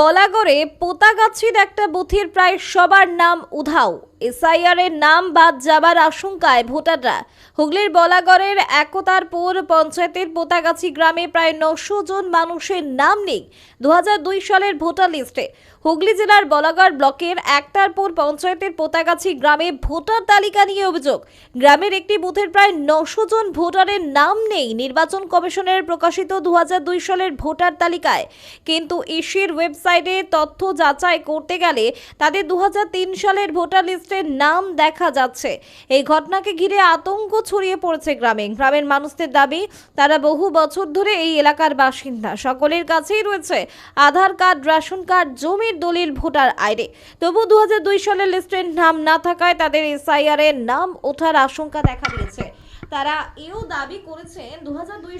বলাগড়ে পোতাগাছির একটা বুথির প্রায় সবার নাম উধাও। এসআইআর এর নাম বাদ যাবার আশঙ্কায় ভোটাররা। হুগলির বলাগড়ের একতারপুর পঞ্চায়েতের পোতাগাছি গ্রামে প্রায় নশো জন মানুষের নাম নেই। দু হাজার দুই সালের ভোটার লিস্টে হুগলি জেলার বলাগড় ব্লকের একতারপুর পঞ্চায়েতের পোতাগাছি গ্রামে ভোটার তালিকা নিয়ে অভিযোগ। গ্রামের একটি বুথের প্রায় নশো জন ভোটারের নাম নেই নির্বাচন কমিশনের প্রকাশিত দু সালের ভোটার তালিকায়। কিন্তু ইসির ওয়েবসাইটে তথ্য যাচাই করতে গেলে তাদের দু হাজার তিন সালের ভোটার লিস্টের নাম দেখা যাচ্ছে। এই ঘটনাকে ঘিরে আতঙ্ক ছড়িয়ে পড়েছে গ্রামে। গ্রামের মানুষদের দাবি, তারা বহু বছর ধরে এই এলাকার বাসিন্দা। সকলের কাছেই রয়েছে আধার কার্ড, রেশন কার্ড জমির দলিল ভোটার আইডি। তবু দু সালের লিস্টের নাম না থাকায় তাদের এসআইআর এর নাম ওঠার আশঙ্কা দেখা দিয়েছে। তারা এও দাবি করেছেন দু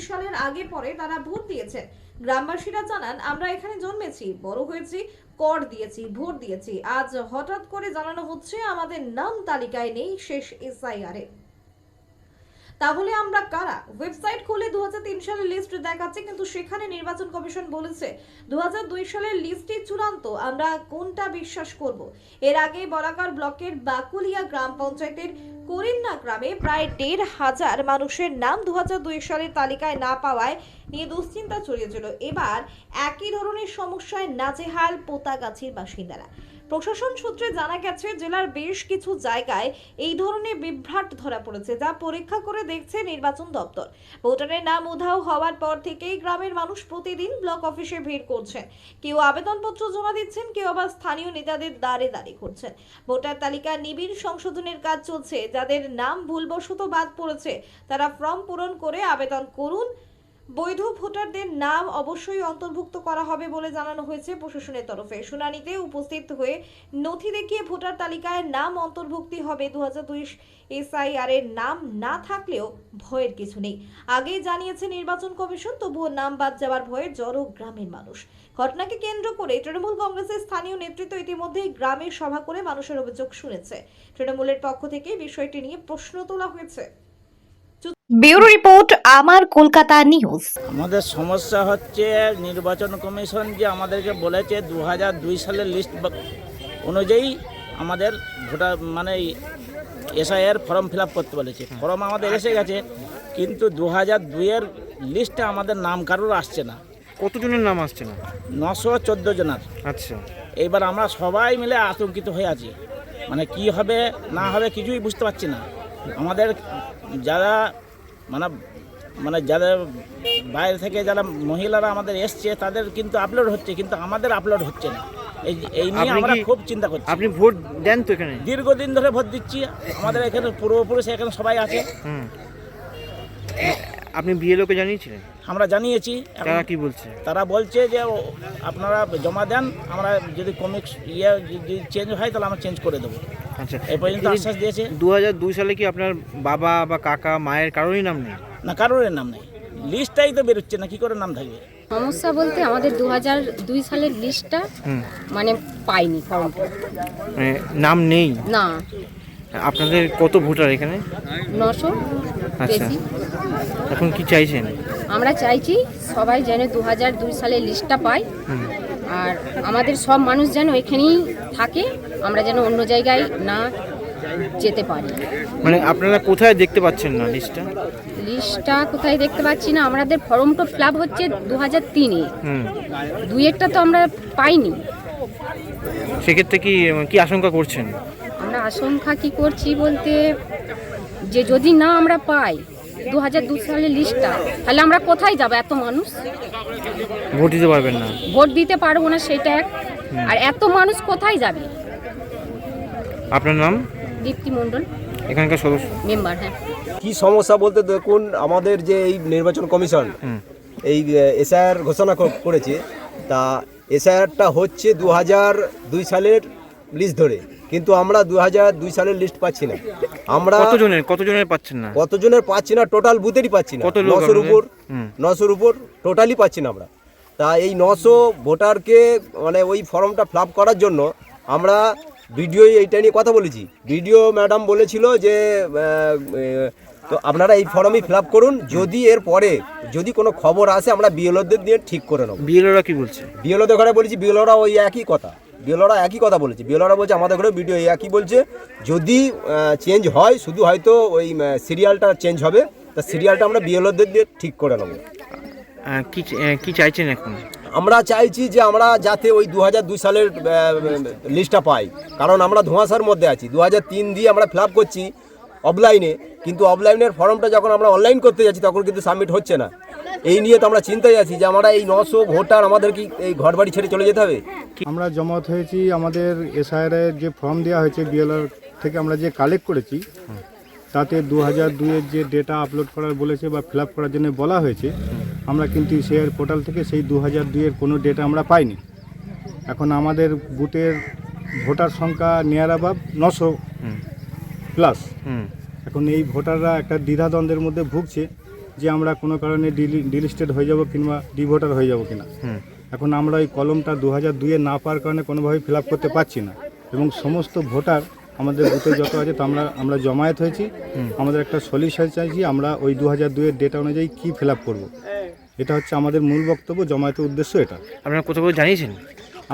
সালের আগে পরে তারা ভোট দিয়েছেন। গ্রামবাসীরা জানান, আমরা এখানে জন্মেছি, বড় হয়েছি, কর দিয়েছি, ভোট দিয়েছি। আজ হঠাৎ করে জানানো হচ্ছে, আমাদের নাম তালিকায় নেই শেষ এসআইআর তাহলে আমরা কারা? ওয়েবসাইট খুলে দু হাজার তিন সালের লিস্ট দেখাচ্ছে, কিন্তু সেখানে নির্বাচন কমিশন বলেছে দু হাজার দুই সালের লিস্টই চূড়ান্ত, আমরা কোনটা বিশ্বাস করব? এর আগে বলাকার ব্লকের বাকুলিয়া গ্রাম পঞ্চায়েতের করিন্না গ্রামে প্রায় দেড় হাজার মানুষের নাম দু হাজার দুই সালের তালিকায় না পাওয়ায় নিয়ে দুশ্চিন্তা ছড়িয়েছিল। এবার একই ধরনের সমস্যায় নাজেহাল পোতাগাছির বাসিন্দারা। প্রশাসন সূত্রে জানা গেছে, জেলার বেশ কিছু জায়গায় এই ধরনের বিভ্রাট ধরা পড়েছে যা পরীক্ষা করে দেখছে নির্বাচন দপ্তর। ভোটারের নাম উধাও হওয়ার পর থেকেই গ্রামের মানুষ প্রতিদিন ব্লক অফিসে ভিড় করছেন। কেউ আবেদনপত্র জমা দিচ্ছেন, কেউ আবার স্থানীয় নেতাদের দ্বারে দ্বারে করছেন। ভোটার তালিকা নিবিড় সংশোধনের কাজ চলছে, যাদের নাম ভুলবশত বাদ পড়েছে, তারা ফর্ম পূরণ করে আবেদন করুন বৈধ ভোটারদের নাম অবশ্যই অন্তর্ভুক্ত করা হবে বলে জানানো হয়েছে প্রশাসনের তরফে। শুনানিতে উপস্থিত হয়ে নথি দেখিয়ে ভোটার তালিকায় নাম অন্তর্ভুক্তি হবে দু এসআইআর এর নাম না থাকলেও ভয়ের কিছু নেই। আগেই জানিয়েছে নির্বাচন কমিশন, তবুও নাম বাদ যাওয়ার ভয়ে জড়ো গ্রামের মানুষ। ঘটনাকে কেন্দ্র করে তৃণমূল কংগ্রেসের স্থানীয় নেতৃত্ব ইতিমধ্যেই গ্রামের সভা করে মানুষের অভিযোগ শুনেছে। তৃণমূলের পক্ষ থেকে বিষয়টি নিয়ে প্রশ্ন তোলা হয়েছে। ব্যুরো রিপোর্ট আমার কলকাতা নিউজ। আমাদের সমস্যা হচ্ছে নির্বাচন কমিশন যে আমাদেরকে বলেছে দু হাজার দুই সালের লিস্ট অনুযায়ী আমাদের ভোটার মানে এসআইয়ের ফর্ম ফিল আপ করতে বলেছে। ফর্ম আমাদের এসে গেছে কিন্তু দু হাজার দুইয়ের লিস্টে আমাদের নাম কারোর আসছে না। কতজনের নাম আসছে না? নশো চোদ্দ জনের। আচ্ছা। এইবার আমরা সবাই মিলে আতঙ্কিত হয়ে আছি। মানে কি হবে না হবে কিছুই বুঝতে পারছি না। আমাদের যারা মানে মানে যাদের বাইরে থেকে যারা মহিলারা আমাদের এসছে তাদের কিন্তু আপলোড হচ্ছে কিন্তু আমাদের আপলোড হচ্ছে না। এই এই নিয়ে আমরা খুব চিন্তা করছি। আপনি ভোট দেন তো এখানে? দীর্ঘদিন ধরে ভোট দিচ্ছি। আমাদের এখানে পূর্বপুরুষ এখানে সবাই আছে। আপনি বিএলওকে জানিয়েছিলেন? আমরা জানিয়েছি। তারা কি বলছে? তারা বলছে যে আপনারা জমা দেন আমরা যদি কমিক্স ইয়ে যদি চেঞ্জ হয় তাহলে আমরা চেঞ্জ করে দেবো। আচ্ছা। এই পর্যন্ত আশ্বাস দিয়েছে। দু হাজার দুই সালে কি আপনার বাবা বা কাকা মায়ের কারোরই নাম নেই? না কারোর নাম নেই। লিস্টটাই তো বেরোচ্ছে না কি করে নাম থাকবে? সমস্যা বলতে আমাদের দু হাজার দুই সালের লিস্টটা মানে পাইনি ফর্মটা মানে নাম নেই? না। আপনাদের কত ভোটার এখানে? নশো আচ্ছা। এখন কি চাইছেন? আমরা চাইছি সবাই যেন দু হাজার দুই সালের লিস্টটা পাই হুম। আর আমাদের সব মানুষ যেন এখানেই থাকে আমরা যেন অন্য জায়গায় না যেতে পারি। মানে আপনারা কোথায় দেখতে পাচ্ছেন না লিস্টটা লিস্টটা কোথায় দেখতে পাচ্ছি না আমাদের ফর্মটা ফিল হচ্ছে দু হাজার তিনে। দুই একটা তো আমরা পাইনি। সেক্ষেত্রে কি কি আশঙ্কা করছেন? আমরা আশঙ্কা কি করছি বলতে যে যদি না আমরা পাই দু হাজার দু সালের লিস্টটা তাহলে আমরা কোথায় যাব? এত মানুষ? ভোট দিতে পারবেন না। ভোট দিতে পারব না সেটা এক। আর এত মানুষ কোথায় যাবে? আপনার নাম? দীপ্তি মণ্ডল। এখানকার সদস্য। মেম্বার হ্যাঁ। কি সমস্যা বলতে দেখুন আমাদের যে এই নির্বাচন কমিশন এই এসআইআর ঘোষণা করেছে তা এসআইআরটা হচ্ছে দু হাজার দুই সালের লিস্ট ধরে। কিন্তু আমরা দু হাজার দুই সালের লিস্ট পাচ্ছি না। আমরা কতজনের কতজনের পাচ্ছেন না? কতজনের পাচ্ছি না টোটাল বুথেরই পাচ্ছি না। নশোর উপর। নশোর উপর টোটালি পাচ্ছি না আমরা। তা এই নশো ভোটারকে মানে ওই ফর্মটা ফিল করার জন্য আমরা ভিডিও এইটা নিয়ে কথা বলেছি। ভিডিও ম্যাডাম বলেছিল যে তো আপনারা এই ফর্মই ফিল করুন যদি এর পরে যদি কোনো খবর আসে আমরা বিএলওদের দিয়ে ঠিক করে নেব। বিএলওরা কি বলছে? বিএলওদের ঘরে বলেছি বিএলওরা ওই একই কথা। বিএলওরা একই কথা বলেছে। বিএলওরা বলছে আমাদের ঘরে ভিডিও একই বলছে। যদি চেঞ্জ হয় শুধু হয়তো ওই সিরিয়ালটা চেঞ্জ হবে তা সিরিয়ালটা আমরা বিএলওদের দিয়ে ঠিক করে নেব। কি চাইছেন এখন? আমরা চাইছি যে আমরা যাতে ওই দু দুই সালের লিস্টটা পাই। কারণ আমরা ধোঁয়াশার মধ্যে আছি। দু তিন দিয়ে আমরা ফিল করছি অফলাইনে কিন্তু অফলাইনের ফর্মটা যখন আমরা অনলাইন করতে যাচ্ছি তখন কিন্তু সাবমিট হচ্ছে না। এই নিয়ে তো আমরা চিন্তায় আছি যে আমরা এই নশো ভোটার আমাদের কি এই ঘর বাড়ি ছেড়ে চলে যেতে হবে? আমরা জমাত হয়েছি আমাদের এসআইআর এর যে ফর্ম দেওয়া হয়েছে বিএলআর থেকে আমরা যে কালেক্ট করেছি তাতে দু হাজার দুইয়ের যে ডেটা আপলোড করার বলেছে বা ফিল আপ করার জন্য বলা হয়েছে আমরা কিন্তু শেয়ার পোর্টাল থেকে সেই দু হাজার দুইয়ের কোনো ডেটা আমরা পাইনি। এখন আমাদের বুথের ভোটার সংখ্যা নিয়ার অ্যাবাভ নশো প্লাস এখন এই ভোটাররা একটা দ্বিধাদ্বন্দ্বের মধ্যে ভুগছে যে আমরা কোনো কারণে ডিলিস্টেড হয়ে যাব কিংবা ডিভোটার হয়ে যাব কিনা। এখন আমরা ওই কলমটা দু হাজার দুইয়ে না পাওয়ার কারণে কোনোভাবেই ফিল আপ করতে পারছি না। এবং সমস্ত ভোটার আমাদের বুথে যত আছে তো আমরা আমরা জমায়েত হয়েছি। আমাদের একটা সলিউশন চাইছি আমরা ওই দু হাজার দুইয়ের ডেটা অনুযায়ী কী ফিল আপ করব। এটা হচ্ছে আমাদের মূল বক্তব্য জমায়েতের উদ্দেশ্য এটা। আপনারা কোথাও জানিয়েছেন?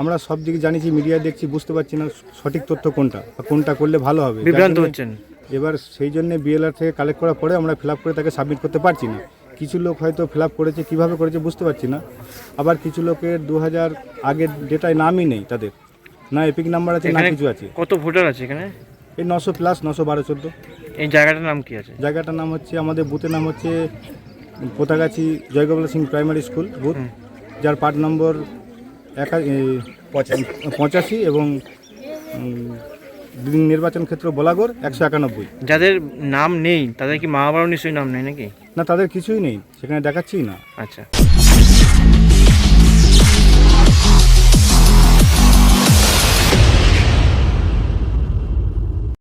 আমরা সব দিকে জানিছি মিডিয়া দেখছি বুঝতে পারছি না সঠিক তথ্য কোনটা কোনটা করলে ভালো হবে। বিভ্রান্ত হচ্ছেন। এবার সেই জন্য বিএলআর থেকে কালেক্ট করার পরে আমরা ফিল করে তাকে সাবমিট করতে পারছি না। কিছু লোক হয়তো ফিল করেছে কীভাবে করেছে বুঝতে পারছি না। আবার কিছু লোকের দু হাজার আগের ডেটায় নামই নেই তাদের। না এপিক নাম্বার আছে না কিছু আছে। কত ভোটার আছে এখানে? এই নশো প্লাস নশো বারো চোদ্দ। এই জায়গাটার নাম কি আছে? জায়গাটার নাম হচ্ছে আমাদের বুথের নাম হচ্ছে Potagachhi Joygopal Singh primary school booth যার পার্ট নম্বর একা পঁচাশি। এবং নির্বাচন ক্ষেত্র বলাগড় একশো একানব্বই। যাদের নাম নেই তাদের কি মা বাবারও নিশ্চয়ই নাম নেই নাকি? না তাদের কিছুই নেই সেখানে দেখাচ্ছেই না। আচ্ছা।